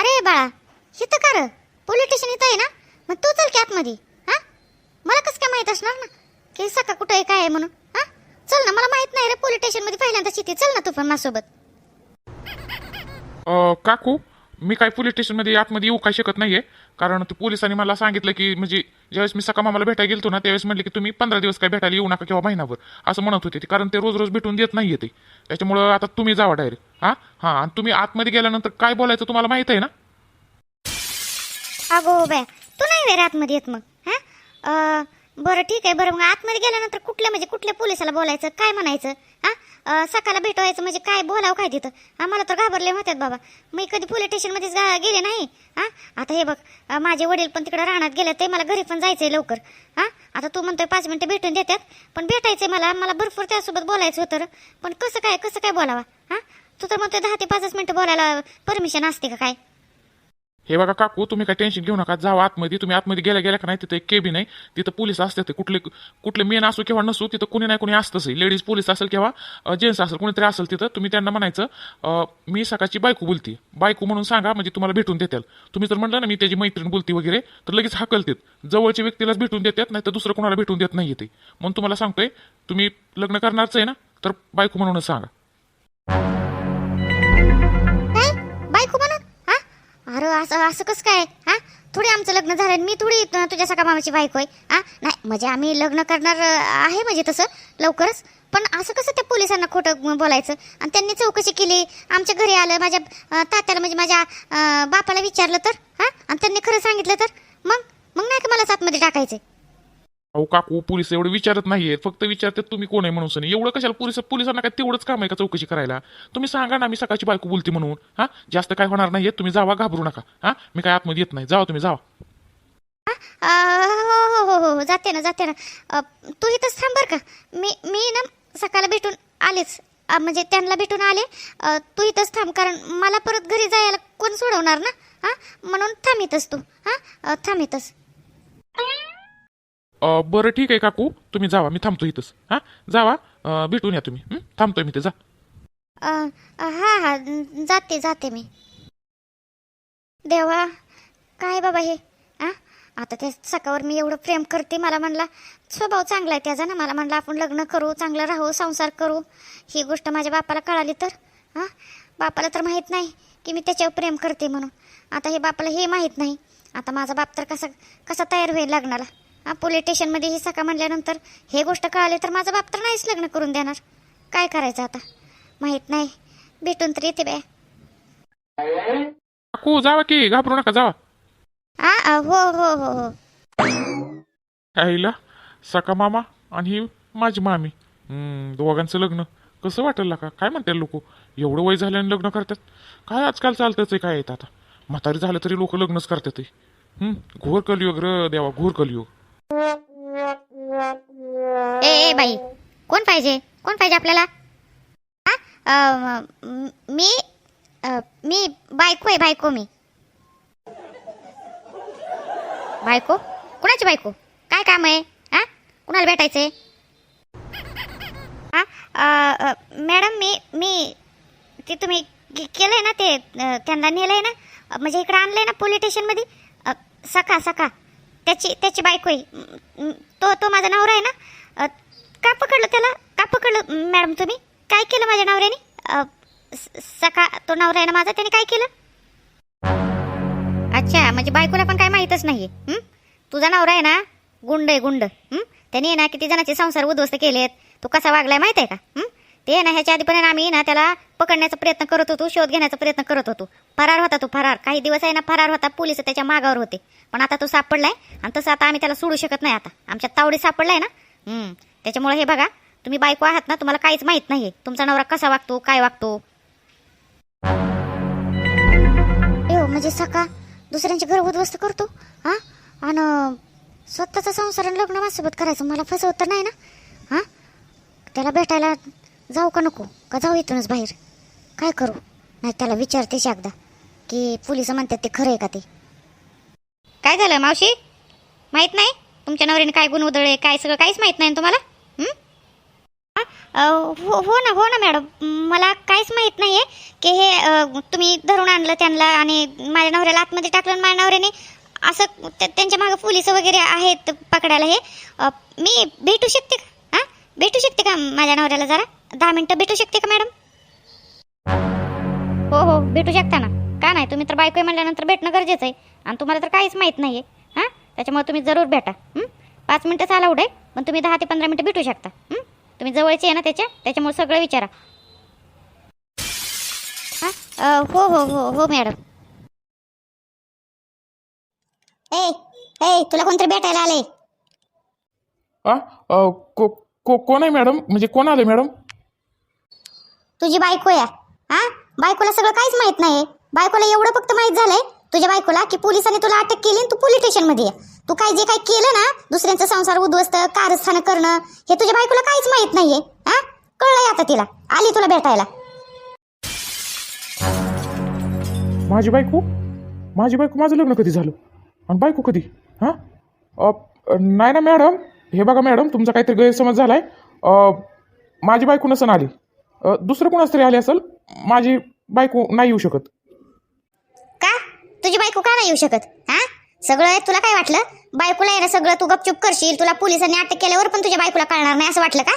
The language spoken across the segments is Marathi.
अरे बाळा इथं कर र पोलीस स्टेशन इथं आहे ना? मग तू चल की आतमध्ये हा? मला कसं काय माहीत असणार ना? की सका कुठं आहे काय आहे म्हणून हा? चल ना मला माहीत नाही रे पोलीस स्टेशनमध्ये पहिल्यांदा येते. चल ना तू पण माझ्यासोबत. काकू? मी काय पोलीस स्टेशनमध्ये आतमध्ये येऊ काय शकत नाहीये. कारण ते पोलिसांनी मला सांगितलं की म्हणजे ज्यावेळेस मी सकाळ मामाला भेटायला गेलो ना त्यावेळेस म्हटलं की तुम्ही पंधरा दिवस काय भेटायला येऊ नका किंवा महिनाभर असं म्हणत होते ते. कारण ते रोज रोज भेटून देत नाहीये ते. त्याच्यामुळं आता तुम्ही जावा डायरेक्ट हां? हां आणि तुम्ही आतमध्ये गेल्यानंतर काय बोलायचं तुम्हाला माहीत आहे ना? अगो बाय तू नाही वेळ आतमध्ये येत मग हां? बरं ठीक आहे बरं मग आतमध्ये गेल्यानंतर कुठल्या म्हणजे कुठल्या पोलिसाला बोलायचं काय म्हणायचं हा? सकाळला सकाळला भेटवायचं म्हणजे काय बोलावं काय तिथं? आम्हाला तर घाबरले होत्यात बाबा. मी कधी पोलीस स्टेशनमध्येच गा- गेले नाही. हा आता हे बघ माझे वडील पण तिकडं राहण्यात गेले ते मला घरी पण जायचंय लवकर. हा आता तू म्हणतोय पाच मिनिटं भेटून देतात पण भेटायचंय मला मला भरपूर त्यासोबत बोलायचं होतं पण कसं काय कसं काय बोलावा? हा तू तर म्हणतोय दहा ते पाचच मिनिटं बोलायला परमिशन असते का काय? हे बघा काकू तुम्ही काय टेन्शन घेऊ नका. जावा आतमध्ये. तुम्ही आतमध्ये गेल्या गेल्या का नाही तिथं एक केबिन आहे तिथं पोलीस असते ते. कुठले कुठले मेन असो किंवा नसो तिथं कुणी नाही कुणी असतंच लेडीज पोलीस असेल किंवा जेंट्स असेल कोणीतरी असेल तिथं तुम्ही त्यांना म्हणायचं मी सकाळची बायको बोलते बायको म्हणून सांगा म्हणजे तुम्हाला भेटून देतात तुम्ही तर म्हणलं ना मी त्याची मैत्रीण बोलती वगैरे तर लगेच हाकलतात. जवळच्या व्यक्तीलाच भेटून देतात नाही तर दुसरं कोणाला भेटून देत नाही ते. म्हणून तुम्हाला सांगतोय तुम्ही लग्न करणारच आहे ना तर बायको म्हणूनच सांगा. असं असं कसं काय? हा? थोडी आमचं लग्न झालं आणि मी थोडी तुझ्या सका मामाची बायको आहे. हा? नाही म्हणजे आम्ही लग्न करणार आहे म्हणजे तसं लवकरच. पण असं कसं त्या पोलिसांना खोटं बोलायचं? आणि त्यांनी चौकशी केली. आमच्या घरी आलं माझ्या तात्याला म्हणजे माझ्या बापाला विचारलं तर? हा? आणि त्यांनी खरं सांगितलं तर? मग? मग नाही का मला आतमध्ये टाकायचं अहो काकू पोलीस एवढं विचारत नाहीये फक्त विचारतात तुम्ही कोण आहे म्हणून सनी. एवढं कशाला पोलीस पोलिसांना काय तेवढंच काम आहे का चौकशी करायला? तुम्ही सांगा ना मी सकाळची बायको बोलते म्हणून. हा? जास्त काय होणार नाहीये. तुम्ही जावा घाबरू नका. हा? मी काय आतमध्ये येत नाही. जावा तुम्ही जावा. अं, हो हो हो हो हो जाते ना जाते ना. तू इथंच थांब बरं का. मी मी ना सकाळला भेटून आलेच. म्हणजे त्यांना भेटून आले. तू इथंच थांब कारण मला परत घरी जायला कोण सोडवणार ना? हां? म्हणून थांब इथंच तू. हां? थांब इथंच. बरं ठीक आहे काकू. तुम्ही जावा मी थांबतो इथंच. हा? जावा. भेटून या तुम्ही. हं? थांबतोय मी ते जा. अं, हा हा. जाते जाते मी. देवा काय बाबा हे? आ? आता त्या सकावर मी एवढं प्रेम करते मला म्हणला स्वभाव चांगला आहे त्याचा ना. मला म्हणला आपण लग्न करू चांगलं राहू संसार करू. ही गोष्ट माझ्या बापाला कळाली तर. हां? बापाला तर माहीत नाही की मी त्याच्यावर प्रेम करते म्हणून. आता हे बापाला हे माहीत नाही. आता माझा बाप तर कसा कसा तयार होईल लग्नाला? पोलीस स्टेशनमध्ये ही सका म्हणल्यानंतर हे गोष्ट कळाली तर माझा बाप तर नाहीच लग्न करून देणार. काय करायचं आता? माहीत नाही. भेटून तर येते बाय. काकू जावा की घाबरू नका जावा. आ आ, हो हो हो हो. आईला सका मामा आणि ही माझी मामी. दोघांचं लग्न. कसं वाटेल का? काय म्हणतात लोक? एवढं वय झाल्याने लग्न करतात? काय आजकाल चालतंच आहे काय येत आता? म्हातारी झालं तरी लोक लग्नच करतात ते. घोर कलियुग र देवा घोर कलियुग ए ए बाई कोण पाहिजे? कोण पाहिजे आपल्याला? हा? मी मी? बायको आहे बायको मी. बायको? कुणाची बायको? काय काम आहे? हा? कुणाला भेटायचंय? हा? मॅडम मी मी ते तुम्ही केलंय ना ते त्यांना नेलंय ना? म्हणजे इकडे आणलंय ना पोलीस स्टेशनमध्ये? सका सका त्याची त्याची बायको आहे. तो तो माझा नवरा आहे ना? का पकडलं त्याला? का पकडलं? मॅडम तुम्ही काय केलं माझ्या नवऱ्याने? स- सका तो नवरा आहे ना माझा त्याने काय केलं? अच्छा म्हणजे बायकोला पण काय माहीतच नाही तुझा नवरा आहे ना? गुंड आहे गुंड. त्याने ना किती जणांचे संसार उद्ध्वस्त केलेत. तू कसा वागलाय माहीत आहे का? ते ना ह्याच्या आधीपर्यंत आम्ही ना त्याला पकडण्याचा प्रयत्न करत होतो शोध घेण्याचा प्रयत्न करत होतो. फरार होता तो फरार. काही दिवस आहे ना फरार होता. पोलीस त्याच्या मागावर होते. पण आता तो सापडलाय आणि तसं आता आम्ही त्याला सोडू शकत नाही आता. आमच्या तावडी सापडलाय ना? त्याच्यामुळे हे बघा तुम्ही बायको आहात ना तुम्हाला काहीच माहीत नाही तुमचा नवरा कसा वागतो काय वागतो? म्हणजे सका दुसऱ्यांचे घर उद्ध्वस्त करतो? हा? आणि स्वतःचा संसार आणि लग्न माझ्यासोबत करायचं मला फसवत तर नाही ना? हा? त्याला भेटायला जाऊ का नको? का जाऊ इथूनच बाहेर? काय करू? नाही त्याला विचारतेच एकदा. की पोलीस म्हणतात ते खरं आहे का ते? काय झालं मावशी? माहीत नाही? तुमच्या नवऱ्याने काय गुण उधळे काय सगळं काहीच माहीत नाही तुम्हाला? हो? हो ना हो ना मॅडम. मला काहीच माहीत नाही आहे की हे तुम्ही धरून आणलं त्यांना आणि माझ्या नवऱ्याला आतमध्ये टाकलं आणि माझ्या नवऱ्याने असं त्यांच्या मागं पोलीस वगैरे आहेत पकडायला हे. मी भेटू शकते का? हां? भेटू शकते का माझ्या नवऱ्याला जरा? दहा मिनटं भेटू शकते का मॅडम? हो हो भेटू शकता ना. का नाही? तुम्ही तर बायको आहे म्हणल्यानंतर भेटणं गरजेचं आहे. आणि तुम्हाला तर काहीच माहीत नाही आहे हां? त्याच्यामुळे तुम्ही जरूर भेटा. हं? पाच मिनटं आला उडे पण तुम्ही दहा ते पंधरा मिनटं भेटू शकता. हं? तुम्ही जवळचे आहे ना त्याच्या? त्याच्यामुळे सगळं विचारा. हां? हो हो हो हो मॅडम. ए ए तुला कोणतरी भेटायला आले आ? अ, को को कोण आहे मॅडम? म्हणजे कोण आले मॅडम? तुझी बायको या हा? बायकोला सगळं काहीच माहीत नाही बायकोला एवढं फक्त माहीत झालंय तुझ्या बायकोला की पोलिसांनी तुला अटक केली तू पोलीस स्टेशनमध्ये तू काय जे काय केलं ना दुसऱ्यांचा संसार उद्ध्वस्त कारस्थान करणं हे तुझ्या बायकोला काहीच माहीत नाहीये. हा? कळलंय आता तिला. आली तुला भेटायला. माझी बायको? माझी बायको माझं लग्न कधी झालं? आणि बायको कधी? हां? नाही ना मॅडम. हे बघा मॅडम तुमचा काहीतरी गैरसमज झाला आहे माझी बायको नसन आली. दुसरं कोणाच तरी आली असेल माझी बायको नाही येऊ शकत. तुझी बायको का नाही येऊ शकत? हा? सगळं तुला काय वाटलं? बायकोला आहे ना सगळं तू गपचूप करशील तुला पोलिसांनी अटक केल्यावर पण तुझ्या बायकोला कळणार नाही असं वाटलं का?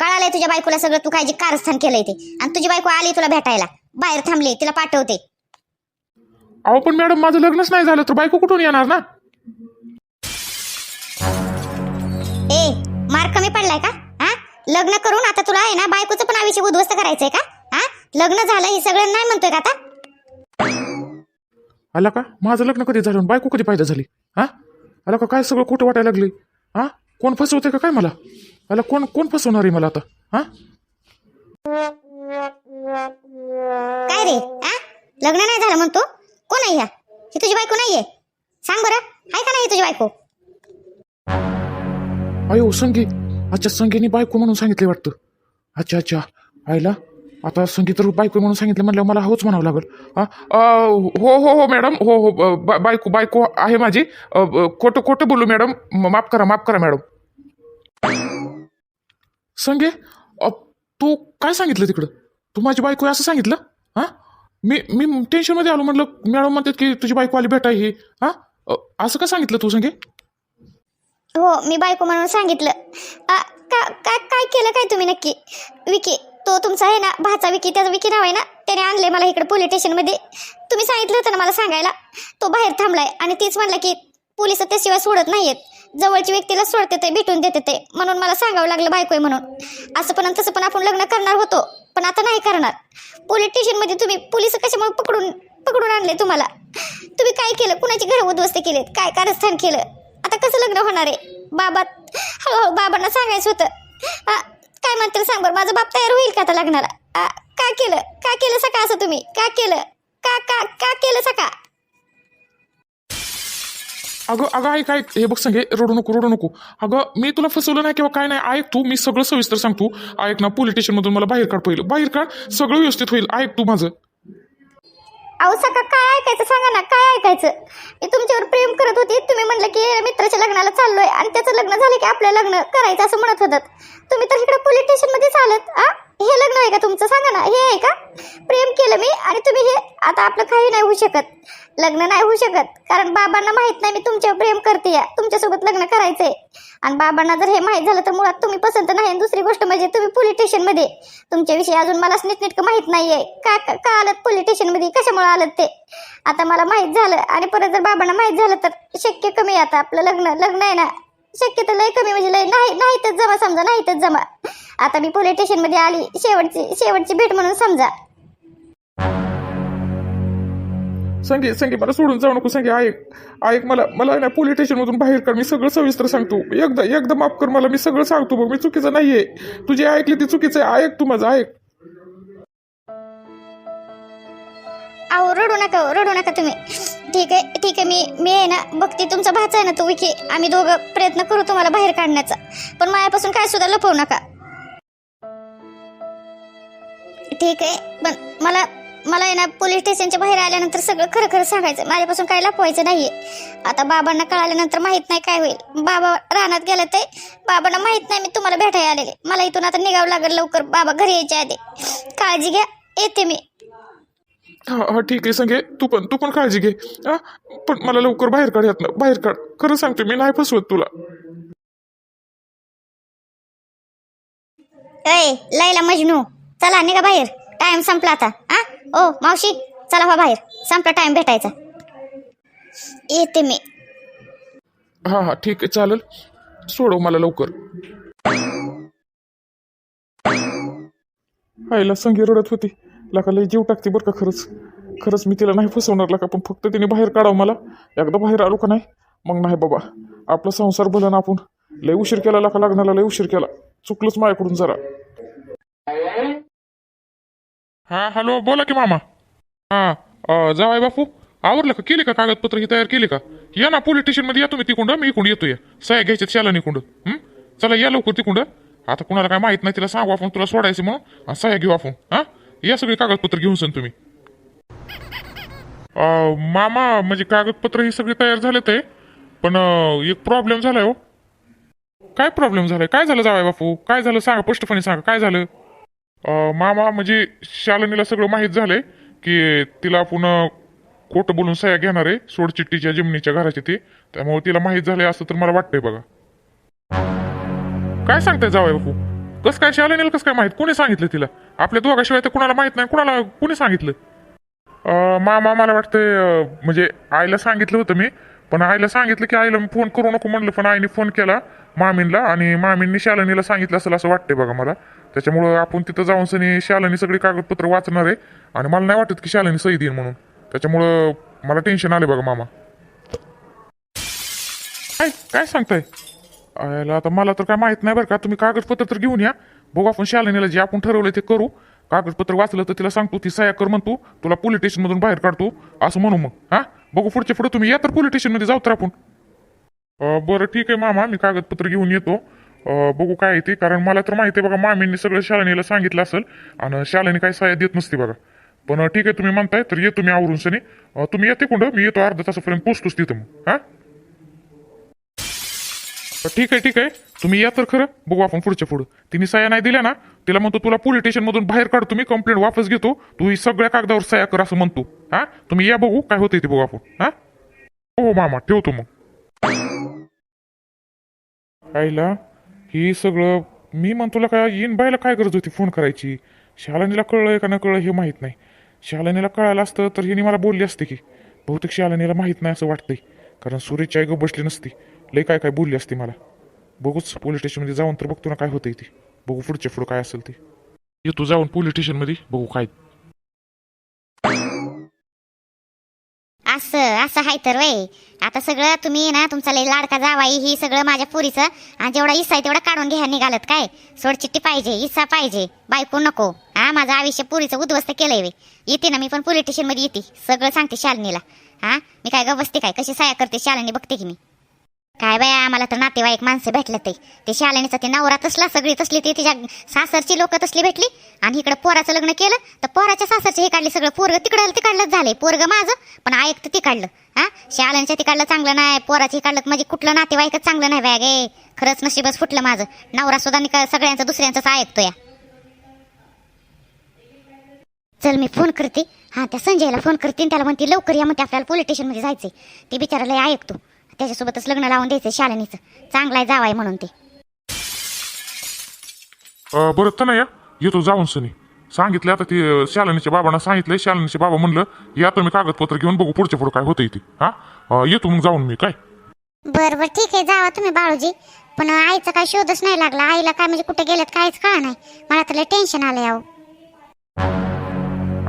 कळालंय तुझ्या बायकोला सगळं तू काय जे कारस्थान केलंय ते. आणि तुझी बायको आली तुला भेटायला. बाहेर थांबली तिला पाठवते. अहो पण मॅडम माझं लग्नच नाही झालं तर बायको कुठून येणार ना? ए मार्क कमी पडलाय का? हा? लग्न करून आता तुला आहे ना बायकोचं पण आयुष्य उद्ध्वस्त करायचंय का? हा? लग्न झालं हे सगळं नाही म्हणतोय का आता? आला का? माझं लग्न कधी झालं बायको कधी पाहिजे झाली? हा? आला का? काय सगळं खोटं वाटायला लागली हा? कोण फसवते का काय मला? आला कोण कोण फसवणार आहे मला आता? हा? काय रे? हा लग्न नाही झालं म्हणतो कोण आहे ह्या? ही तुझी बायको नाहीये? सांग बरं. आहे का नाही तुझी बायको? अयो संगी. अच्छा संगीने बायको म्हणून सांगितले वाटतं. अच्छा अच्छा. आईला आता संगीत बायको म्हणून सांगितलं म्हणल्यावर मला होच म्हणावं लागेल. हो? हो हो मॅडम हो हो बा- बायको बायको आहे माझी. खोटं खोटं बोलू मॅडम. माफ करा माफ करा मॅडम. संगे तू काय सांगितलं तिकडं? तू माझी बायको आहे असं सांगितलं? हा? मी मी टेन्शनमध्ये आलो म्हटलं मॅडम म्हणतात की तुझी बायको आली भेटाय ही. हा? असं का सांगितलं तू संगे? हो मी बायको म्हणून सांगितलं. काय काय केलं काय तुम्ही नक्की? विकी तो तुमचा आहे ना भाचा विकी त्याचा विकी नाव आहे ना त्याने आणले मला इकडे पोलीस स्टेशनमध्ये तुम्ही सांगितलं होतं ना मला सांगायला तो बाहेर थांबलाय आणि तीच म्हणलं की पोलीस त्याशिवाय सोडत नाहीयेत. जवळची व्यक्तीला सोडते ते भेटून देते ते. म्हणून मला सांगावं लागलं बायको आहे म्हणून. असं पण तसं पण आपण लग्न करणार होतो पण आता नाही करणार. पोलीस स्टेशनमध्ये तुम्ही पोलीस कशामुळे पकडून पकडून आणले तुम्हाला? तुम्ही काय केलं? कुणाची घरं उद्ध्वस्त केलेत? काय कारस्थान केलं? आता कसं लग्न होणार आहे? बाबा हळूहळू बाबांना सांगायचं होतं. काय म्हणतील सांग बरं. माझा बाप तयार होईल का आता लग्नाला? का केलं? का केलं सका असं तुम्ही? का केलं? का का का केलं सका अगं अगं ऐक ऐक. हे बघ सांगे रडू नको रडू नको. अगं मी तुला फसवलं नाही किंवा काय नाही. ऐक तू मी सगळं सविस्तर सांगतो. ऐक ना पोलीस स्टेशनमधून मला बाहेर काढ पहिलं. बाहेर काढ. सगळं व्यवस्थित होईल. ऐक तू माझं. अहो सका काय ऐकायचं? सांगा ना काय ऐकायचं? मी तुमच्यावर प्रेम करत होती. तुम्ही म्हणलं की मित्राच्या लग्नाला चाललोय आणि त्याचं लग्न झालं की आपलं लग्न करायचं असं म्हणत होतात. तुम्ही तर इकडे पोलीस स्टेशनमध्येच आलत आ? हे लग्न आहे का तुमचं? सांगा ना हे आहे का? प्रेम मी आणि तुम्ही हे आता आपलं काही नाही होऊ शकत. लग्न नाही होऊ शकत. कारण बाबांना माहीत नाही मी तुमच्यावर प्रेम करते या तुमच्यासोबत लग्न करायचंय. आणि बाबांना जर हे माहीत झालं तर मुळात तुम्ही पसंत नाही. आणि दुसरी गोष्ट म्हणजे तुम्ही पोलीस स्टेशनमध्ये तुमच्याविषयी अजून मला नीटनेटकं माहीत नाहीये. का का का आलं पोलीस स्टेशनमध्ये कशामुळे आलं ते? आता मला माहीत झालं. आणि परत जर बाबांना माहीत झालं तर शक्य कमी आहे आता. आपलं लग्न लग्न आहे ना. शक्यतो लय कमी म्हणजे लय नाही नाहीतच जमा समजा नाहीतच जमा. आता मी पोलीस स्टेशनमध्ये आली. शेवटची शेवटची भेट म्हणून समजा. संगे संगे मला सोडून जाऊ नको संगे ऐक ऐक मला मला ना पोलीस स्टेशनमधून बाहेर काढ मी सगळं सविस्तर सांगतो. एकदा एकदा माफ कर मला मी सगळं सांगतो बघ मी चुकीचं नाहीये. आहे तुझी ऐकली ती चुकीचं आहे ऐक तू माझं ऐक. अहो रडू नका हो, रडू नका तुम्ही. ठीक आहे ठीक आहे मी मी आहे ना बघते तुमचा भाचा आहे ना तो विकी आम्ही दोघं प्रयत्न करू तुम्हाला बाहेर काढण्याचा. पण माझ्यापासून काय सुद्धा लपवू नका. ठीक आहे पण मला मला आहे ना पोलीस स्टेशनच्या बाहेर आल्यानंतर सगळं खरं खरं सांगायचं. माझ्यापासून काही लपवायचं नाहीये. आता बाबांना कळाल्यानंतर माहीत नाही काय होईल. बाबा रानात गेले ते बाबांना माहीत नाही मी तुम्हाला भेटायला आलेले. मला इथून आता निघावं लागेल लवकर. बाबा घरी यायच्या आधी. काळजी घ्या. येते मी. हा हा ठीक आहे संगे. तू पण तू पण काळजी घे. हा? पण मला लवकर बाहेर काढ यातनं. बाहेर काढ. खरं सांगते मी नाही फसवत तुला. ए लैला मजनू. चला निघा बाहेर. टाइम संपला आता हा? ओ मावशी चला हो बाहेर. संपला टाइम भेटायचा. येते मी. हा हा ठीक आहे चालेल. सोडव मला लवकर. आईला संगी रडत होती. लाका लय जीव टाकते बरं का खरंच. खरंच मी तिला नाही फसवणार लाका पण फक्त तिने बाहेर काढावं मला. एकदा बाहेर आलो का नाही? मग नाही बाबा. आपला संसार भलं ना आपण. लय उशीर केला लाका लग्नाला लय उशीर केला. चुकलंच माझ्याकडून जरा. हा हॅलो बोला की मामा. हा जावाय बापू आवरलं का? केली का कागदपत्र ही तयार केली का? या ना पोलीस स्टेशनमध्ये या तुम्ही तिकुंड मी इकडून येतो या सह्या घ्यायच्यात शाला निकुंड चला या लवकर तिकुंड आता कुणाला काय माहीत नाही तिला सांगू आपण तुला सोडायचं म्हणून. आणि सह्या घेऊ आपण. हा? या सगळी कागदपत्र घेऊन सन तुम्ही. मामा म्हणजे कागदपत्र ही सगळी तयार झाले ते पण एक प्रॉब्लेम झालाय हो. काय प्रॉब्लेम झालाय? काय झालं जावाय बापू? काय झालं? सांगा स्पष्टपणे सांगा काय झालं? अं, मामा म्हणजे शालिनीला सगळं माहीत झालंय की तिला पुन्हा कोट खोटं बोलून सह्या घेणार आहे सोडचिट्टीच्या जमिनीच्या घराचे ते. त्यामुळे तिला माहीत झालंय असं तर मला वाटतंय बघा. काय सांगताय जावाय बापू? कसं काय शालिनीला कसं काय माहीत? कोणी सांगितलं तिला? आपल्या दोघाशिवाय तर कुणाला माहीत नाही. कुणाला कोणी सांगितलं? अं, मामा मला वाटतंय अं, म्हणजे आईला सांगितलं होतं मी पण आईला सांगितलं की आईला मी फोन करू नको म्हणलं पण आईने फोन केला. मामींला आणि मामींनी शालिनीला सांगितलं असेल असं वाटतंय बघा मला. त्याच्यामुळं आपण तिथं जाऊन सनी शालिनी सगळी कागदपत्र वाचणार आहे. आणि मला नाही वाटत की शालिनी सही देईन म्हणून. त्याच्यामुळं मला टेन्शन आले बघा मामा. काय काय सांगताय? आयला आता मला तर काय माहीत नाही बरं का. तुम्ही कागदपत्र तर घेऊन या. बघू आपण शालिनीला जे आपण ठरवलंय ते करू. कागदपत्र वाचलं तर तिला सांगतो ती सह्या कर म्हणतो. तुला पोलीस स्टेशनमधून बाहेर काढतो. असं म्हणू मग. हा? बघू पुढच्या पुढे तुम्ही या तर पोलीस स्टेशनमध्ये जाऊ तर आपण. अं, बरं ठीक आहे मामा मी कागदपत्र घेऊन येतो. अं, बघू काय आहे ते कारण मला तर माहिती आहे बघा मामींनी सगळं शालिनीला सांगितलं असेल आणि शालिनी काही सहाय्य देत नसते बघा. पण अं, ठीक आहे तुम्ही म्हणताय तर येतो मी आवरून सनी अं, तुम्ही येते कुठं? मी येतो अर्धा तासापर्यंत पोचतोच तिथं मग हा? तर ठीक आहे ठीक आहे. तुम्ही या तर खरं. बघू आपण पुढच्या पुढं. तिने सह्या नाही दिल्या ना तिला म्हणतो तुला पोलीस स्टेशनमधून बाहेर काढतो मी कंप्लेंट वापस घेतो. तू ही सगळ्या कागदावर सह्या कर असं म्हणतो. हा? तुम्ही या बघू काय होतंय ते बघू आपण. हा हो, हो मामा ठेवतो मग. आईला ही सगळं मी म्हणतो तुला काय येईन बायला काय गरज होती फोन करायची? शालानीला कळलंय का न कळलं हे माहीत नाही. शालानीला कळालं असतं तर हिने मला बोलली असते की. बहुतेक शालानीला माहीत नाही असं वाटतंय. कारण सूर्यची आई ग बसली नसती. लय काय काय बोलली असती मला. बघूच पोलीस स्टेशनमध्ये जाऊन तर बघतो ना काय होतंय ते. बघू पुढच्या पुढं काय असेल ते. येतो जाऊन पोलीस स्टेशनमध्ये बघू काय. असं असं हाय तर वय. आता सगळं तुम्ही ना तुमचा लई लाडका जावाई ही सगळं माझ्या पुरीचं. आणि जेवढा इस्सा आहे तेवढा काढून घ्या निघालत काय? सोडचिट्टी पाहिजे इस्सा पाहिजे. बायको नको. हा माझं आयुष्य पुरीचं उद्ध्वस्त केलंय वे येते ना मी पण पोलीस स्टेशनमध्ये येते. सगळं सांगते शालिनीला. हा मी काय ग बसते काय? कशी साया करते शालिनी बघते की मी? काय बाय आम्हाला तर नातेवाईक माणसं भेटले ते. ते शालिनीचा ते नवरा तसला सगळी तसली ती तिच्या सासरची लोक तसली भेटली. आणि इकडं पोराचं लग्न केलं तर पोराच्या सासरचे हे काढले सगळं. पोरग तिकडं तिकडलंच झालंय. पोरग माझं पण ऐकतं ती काढलं हा? शालिनीच्या तिकडलं चांगलं नाही पोराची काढलं म्हणजे कुठलं नातेवाईकच चांगलं नाही बॅग ए खरंच नशीबच फुटलं माझं. नवरा सुद्धा निका सगळ्यांचं दुसऱ्यांचंच या चल मी फोन करते. हा त्या संजयला फोन करते आणि त्याला म्हणते लवकर या म्हणते आपल्याला पोलीस स्टेशनमध्ये जायचंय. ते बिचाराला ऐकतो. त्याच्यासोबतच लग्न लावून द्यायचं शालिनीचं. चांगला आहे जावाय म्हणून ते. अं, बरं तर नाही या येतो जाऊन सनी. सांगितलं आता ते शालिनीच्या बाबांना सांगितलंय. शालिनीचे बाबा म्हणलं या तुम्ही कागदपत्र घेऊन बघू पुढच्या पुढं काय होतंय ते. हा? अं, येतो मग जाऊन मी काय? बरं बरं ठीक आहे जावा तुम्ही बाळूजी. पण आईचा काय शोधच नाही लागला. आईला काय म्हणजे कुठे गेलेत काहीच कळा नाही. मला तर टेन्शन आलंय अहो.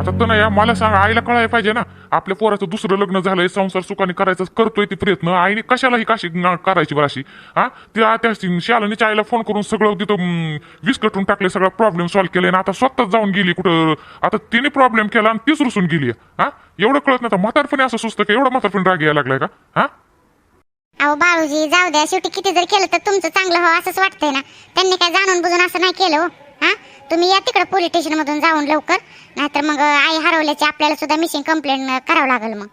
आता तर नाही मला सांगा आईला कळायला पाहिजे ना. आपल्या पोराचं दुसरं लग्न झालंय संसार सुखाने करायचं करतोय ती प्रयत्न. आईने कशालाही काशी करायची बराशी हा? त्या त्या शालिनीच्या आईला फोन करून सगळं तिथं विस्कटून टाकले सगळा प्रॉब्लेम सॉल्व्ह केले आणि आता स्वतःच जाऊन गेली कुठं आता तिने प्रॉब्लेम केला आणि तीच रुसून गेली. हा? एवढं कळत नाही म्हातारपणे असं सुचतं का एवढं म्हातारपणे राग यायला लागलाय का? हा? अहो बाळूजी जाऊ द्या. शेवटी किती जर केलं तर तुमचं चांगलं हो असंच वाटतंय ना. त्यांनी काय जाणून बुजून असं नाही केलं हो. हा? तुम्ही या तिकडे पोलीस स्टेशन मधून जाऊन लवकर. नाहीतर मग आई हरवल्याची आपल्याला सुद्धा मिसिंग कंप्लेंट करावं लागेल मग.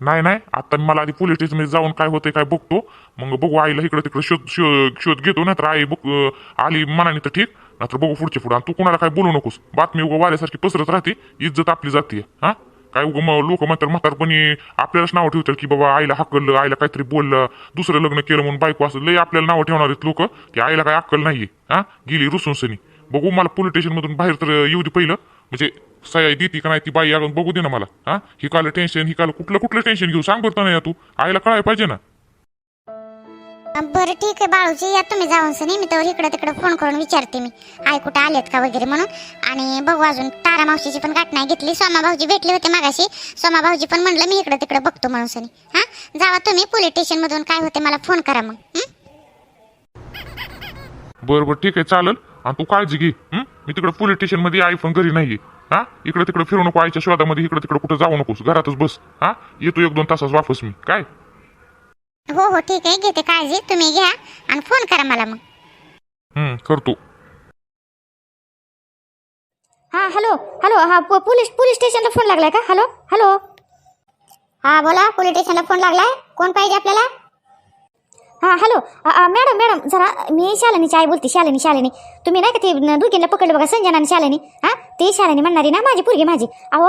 नाही नाही आता मला आधी पोलीस स्टेशनमध्ये जाऊन काय होतंय काय बघतो. मग बघू आईला इकडे तिकडे शोध शोध शोध घेतो नाहीतर आई बघ आली मनाने तर ठीक नाहीतर बघू पुढचे पुढे. आणि तू कुणाला काय बोलू नकोस. बातमी उगं वाऱ्यासारखी पसरत राहते इज्जत आपली जाते. हा? काय उगा मग लोक म्हणतात म्हातारपणी आपल्यालाच नाव ठेवतात की बाबा आईला हकललं आईला काहीतरी बोललं दुसरं लग्न केलं म्हणून बायको असं लय आपल्याला नावं ठेवणार आहेत लोक. की आईला काय अक्कल नाहीये. हा? गेली रुसूनसनी बघू मला पोलीस स्टेशन मधून बाहेर तर येऊ दे पहिलं. म्हणजे सया देते का नाही ती बाई अगं बघू दे ना मला. हा? ही काल टेन्शन ही काल कुठलं कुठलं टेन्शन घेऊ? सांग बरं नाही तू. आईला कळायला पाहिजे ना. बरं ठीक आहे बाळूजी या तुम्ही जाऊन सनी मी तर इकडे तिकडे फोन करून विचारते मी. आई कुठे आलेत का वगैरे म्हणून. आणि बघू अजून तारा मावशीची पण गाठ नाही घेतली. सोमा भाऊजी भेटले होते मागाशी. सोमा भाऊजी पण म्हणलं मी इकडे तिकडे बघतो म्हणून सनी. हा? जावा तुम्ही पोलीस स्टेशन मधून. काय होते मला फोन करा मग? बरं बरं ठीक आहे चालेल. आणि तू काळजी घे हं? मी तिकडे पोलीस स्टेशनमध्ये आई पण घरी नाहीये. हा? इकडे तिकडे फिरू नको आईच्या शोधामध्ये इकडे तिकडे कुठं जाऊ नकोस घरातच बस. हा? येतो एक दोन तासाच वापस मी. काय? हो हो ठीक आहे घेते काळजी. तुम्ही घ्या आणि फोन करा मला मग. हं करतो. हा हॅलो हॅलो हा पो- पोलीस पोलीस स्टेशनला फोन लागलाय का? Hello hello. हा बोला पोलीस स्टेशनला फोन लागलाय. कोण पाहिजे आपल्याला? हा हॅलो मॅडम मॅडम जरा मी शालिनीची आई बोलते शालिनी शालिनी. तुम्ही नाही का ते दुखीला पकडलं बघा संजना आणि शालिनी? हा? ती शालिनी म्हणणारी ना माझी पोरगी माझी. अहो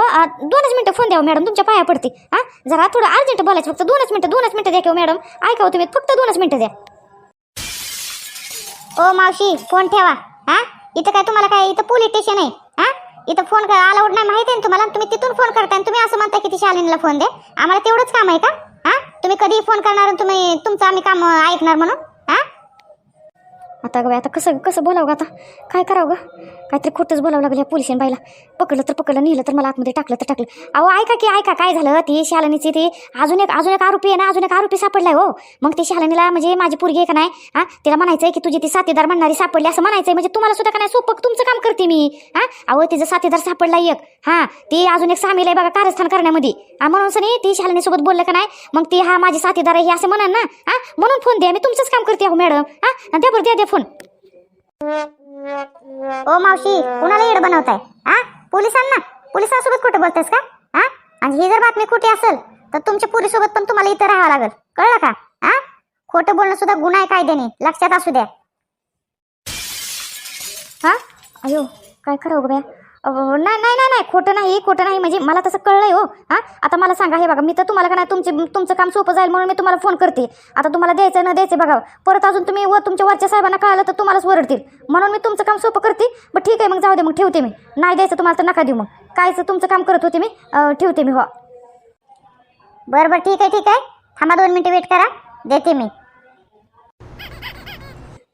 दोनच मिनटं फोन द्यावं मॅडम तुमच्या पाया पडते. हां? जरा थोडं अर्जंट बोलायचं फक्त दोनच मिनटं दोनच मिनटं द्या किंवा मॅडम ऐकावं तुम्ही फक्त दोनच मिनटं द्या. ओ मावशी फोन ठेवा. हा? इथं काय तुम्हाला काय इथं पोलीस स्टेशन आहे? हा? इथं फोन काय अलाउड नाही माहिती आहे ना तुम्हाला? तुम्ही तिथून फोन करताय आणि तुम्ही असं म्हणताय की ती शालिनीला फोन द्या आम्हाला तेवढंच काम आहे का? हा? तुम्ही कधी फोन करणार आणि तुम्ही तुमचं आम्ही काम ऐकणार म्हणून हा? आता ग बाई, आता कसं कसं बोलावं ग आता? काय करावं ग? काहीतरी खोटंच बोलावं लागलं या पोलिसांनी बाईला. पकडलं तर पकडलं नेलं तर मला आतमध्ये टाकलं तर टाकलं. अहो ऐका की ऐका काय झालं? ती शालनीची ती अजून एक अजून एक आरोपी आहे ना अजून एक आरोपी सापडलाय हो. मग ती शालनीला म्हणजे माझी पोरगी आहे का नाही? हा तिला म्हणायचंय की तुझी ती साथीदार म्हणणारी सापडली असं म्हणायचंय. म्हणजे तुम्हाला सुद्धा का नाही सोपक तुमचं काम करते मी? हा? अहो तिचं साथीदार सापडला एक. हा ती अजून एक सामील आहे बघा कारस्थान करण्यामध्ये. हा म्हणून सनी ती शालनीसोबत बोललं का नाही? मग ती हा माझी साथीदार आहे हे असं म्हणाल ना? हा? म्हणून फोन द्या मी तुमचंच काम करते अहो मॅडम हा? द्या बरं द्या द्या फोन ओ मावशी कुणाला येड बनवताय? हा पोलिसांना? पोलिसांसोबत कुठे बोलतेस का? हा आणि ही जर बातमी खोटी असेल तर तुमच्या पोलीसोबत पण तुम्हाला इथं राहावं लागेल. कळलं का? हा खोटं बोलणं सुद्धा गुन्हा आहे कायद्याने. लक्षात असू द्या. हा? अयो काय खरं उभ्या नाही नाही नाही नाही खोटं नाही खोटं नाही. म्हणजे मला तसं कळलंय हो. हां? आता मला सांगा हे बघा मी तर तुम्हाला का नाही तुमचे तुमचं काम सोपं जाईल म्हणून मी तुम्हाला फोन करते. आता तुम्हाला द्यायचं न द्यायचं बघा. परत अजून तुम्ही व तुमच्या वरच्या साहेबांना कळालं तर तुम्हालाच वरडतील म्हणून मी तुमचं काम सोपं करते. मग ठीक आहे मग जाऊ दे मग ठेवते मी. नाही द्यायचं तुम्हाला तर नका देऊ मग. कायचं तुमचं काम करत होते मी. ठेवते मी हो. बरं बरं ठीक आहे ठीक आहे. थांबा दोन मिनिटं वेट करा. देते मी.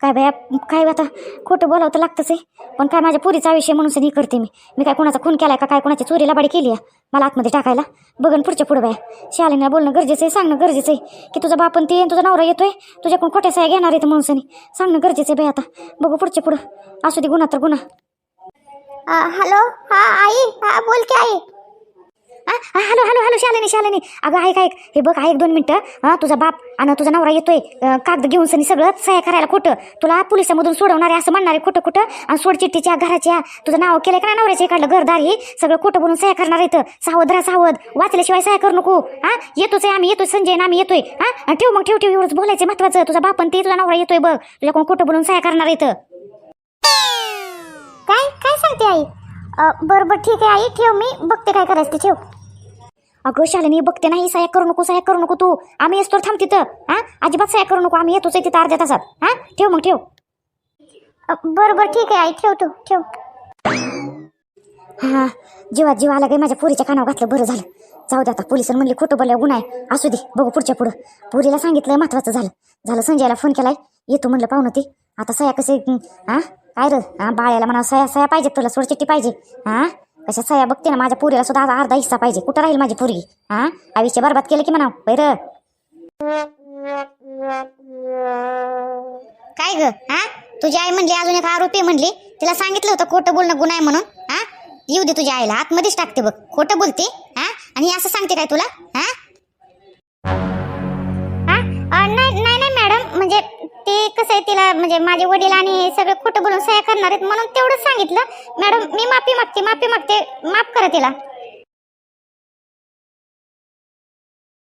काय बाया काय आता खोटं बोलावं तर लागतंच आहे. पण काय माझ्या पुरीचा आयुष्य म्हणून सनी करते मी. मी काय कोणाचा खून केलाय का काय कोणाची चोरीला बाडी केली आहे? मला आतमध्ये टाकायला. बघन पुढच्या पुढं बाया शालिनीला बोलणं गरजेचं आहे सांगणं गरजेचं आहे. की तुझा बापन ते तुझा नवरा येतोय तुझ्याकडून खोट्या साया घेणार आहे म्हणून सनी. सांगणं गरजेचं आहे बाई आता. बघू पुढच्या पुढं. असू दे गुन्हा तर गुन्हा. हॅलो? हा आई. हा बोल की आई. हा, हा, hello hello hello Shalini Shalini. अगं ऐक ऐक. हे बघ ऐक दोन मिनटं. हा तुझा बाप आणि तुझा नवरा येतोय. कागद घेऊन सनी सगळं सह्या करायला खोटं. तुला पोलिसामधून सोडवणारे असं म्हणणारे खोटं खोटं. आणि सोडचिट्टीच्या घराच्या. तुझं नाव केलंय का नाही? काढलं घरदार हे. सगळं खोटं बोलून सह्या करणार येतं सावध राहा सावध. वाचल्याशिवाय सह्या करू नको. हा? येतोच आहे आम्ही येतोय संजय आम्ही येतोय. हा? ठेव मग ठेव ठेव. एवढंच बोलायचं महत्वाचं. तुझा बाप पण ते तुझा नवरा येतोय बघ. तुझ्याकडून खोटं बोलून सह्या करणार येतं काय काय सांगते आई? बरं बरं ठीक आहे आई. ठेव मी. बघते काय करायचं ते. ठेव. अगं शालिनी बघते नाही सह्या करू नको सह्या करू नको तू. आम्ही येतो थांब तिथं हा? अजिबात सह्या करू नको आम्ही येतोच आहे तिथं अर्ध्या तासात हा? ठेव मग ठेव. बरं बरं ठीक आहे आई ठेव तू ठेव. हा जीवात जीव आला काही माझ्या पोरीच्या कानावर घातलं बरं झालं. जाऊ दे आता पोलिसांनी म्हणली खोटं बोलल्या गुन्हा आहे. असू दे बघू पुढच्या पुढं. पोरीला सांगितलं महत्वाचं झालं. झालं संजयला फोन केलाय. येतो म्हणलं पाहुणं ते. आता सया कसे हा? काय रे? हा बाळ्याला म्हणा सया सया पाहिजे तुला सोडचिट्टी पाहिजे. हा कशा सया बघते ना माझ्या पोरीला सुद्धा आज अर्धा हिस्सा पाहिजे. कुठं राहील माझी पोरगी? हा? आयुष्य बरबाद केलं की म्हणा बैर? काय ग? हा? तुझी आई म्हणली अजून एक आरोपी म्हणली. तिला सांगितलं होतं खोटं बोलणं गुन्हा आहे म्हणून. हा? येऊ दे तुझ्या आईला आतमध्येच टाकते बघ. खोटं बोलते हा? आणि असं सांगते काय तुला? हा? हा? नाही नाही ते कसं आहे तिला म्हणजे माझे वडील आणि सगळे खोटं बोलून सह्या करणार आहेत म्हणून तेवढंच सांगितलं. मॅडम मी माफी मागते माफी मागते माफ करा तिला.